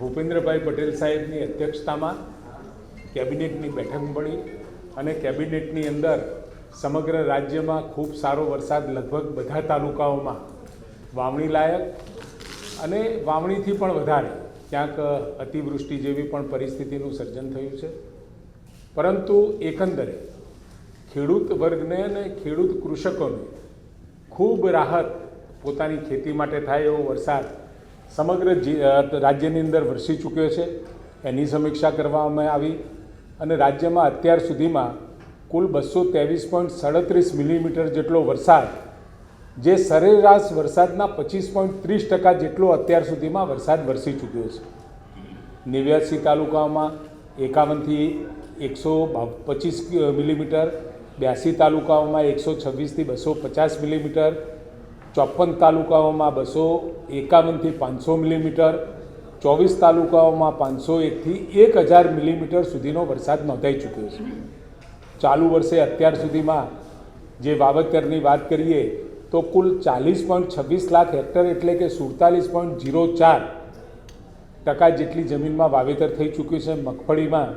ભૂપેન્દ્રભાઈ પટેલ સાહેબની અધ્યક્ષતામાં કેબિનેટની બેઠક મળી અને કેબિનેટની અંદર સમગ્ર રાજ્યમાં ખૂબ સારો વરસાદ લગભગ બધા તાલુકાઓમાં વાવણી લાયક અને વાવણીથી પણ વધારે ક્યાંક અતિવૃષ્ટિ જેવી પણ પરિસ્થિતિનું સર્જન થયું છે. પરંતુ એકંદરે ખેડૂત વર્ગને અને ખેડૂત કૃષકોને ખૂબ રાહત પોતાની ખેતી માટે થાય એવો વરસાદ સમગ્ર રાજ્યની અંદર વરસી ચૂક્યો છે. એની સમીક્ષા કરવામાં આવી અને રાજ્યમાં અત્યાર સુધીમાં કુલ બસો ત્રેવીસ પોઈન્ટ સાડત્રીસ મિલીમીટર જેટલો વરસાદ, જે સરેરાશ વરસાદના પચીસ પોઈન્ટ ત્રીસ ટકા જેટલો અત્યાર સુધીમાં વરસાદ વરસી ચૂક્યો છે. નેવ્યાસી તાલુકાઓમાં એકાવનથી એકસો પચીસ મિલીમીટર, બ્યાસી તાલુકાઓમાં એકસો છવ્વીસથી બસો પચાસ મિલીમીટર ચોપન તાલુકાઓમાં બસો એકાવનથી પાંચસો મિલીમીટર, ચોવીસ તાલુકાઓમાં પાંચસો એકથી એક હજાર મિલીમીટર સુધીનો વરસાદ નોંધાઈ ચૂક્યો છે. ચાલુ વર્ષે અત્યાર સુધીમાં જે વાવેતરની વાત કરીએ, તો કુલ ચાલીસ પોઈન્ટ છવ્વીસ લાખ હેક્ટર એટલે કે સુડતાલીસ પોઈન્ટ જીરો ચાર ટકા જેટલી જમીનમાં વાવેતર થઈ ચૂક્યું છે. મગફળીમાં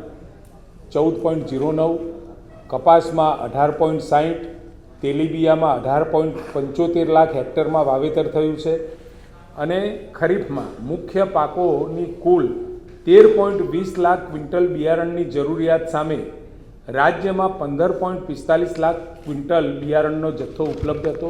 ચૌદ પોઈન્ટ જીરો નવ, કપાસમાં અઢાર પોઈન્ટ સાહીઠ તેલીબિયામાં અઢાર પોઈન્ટ પંચોતેર લાખ હેક્ટરમાં વાવેતર થયું છે અને ખરીફમાં મુખ્ય પાકોની કુલ તેર પોઈન્ટ વીસ લાખ ક્વિન્ટલ બિયારણની જરૂરિયાત સામે રાજ્યમાં પંદર પોઈન્ટ પિસ્તાલીસ લાખ ક્વિન્ટલ બિયારણનો જથ્થો ઉપલબ્ધ હતો.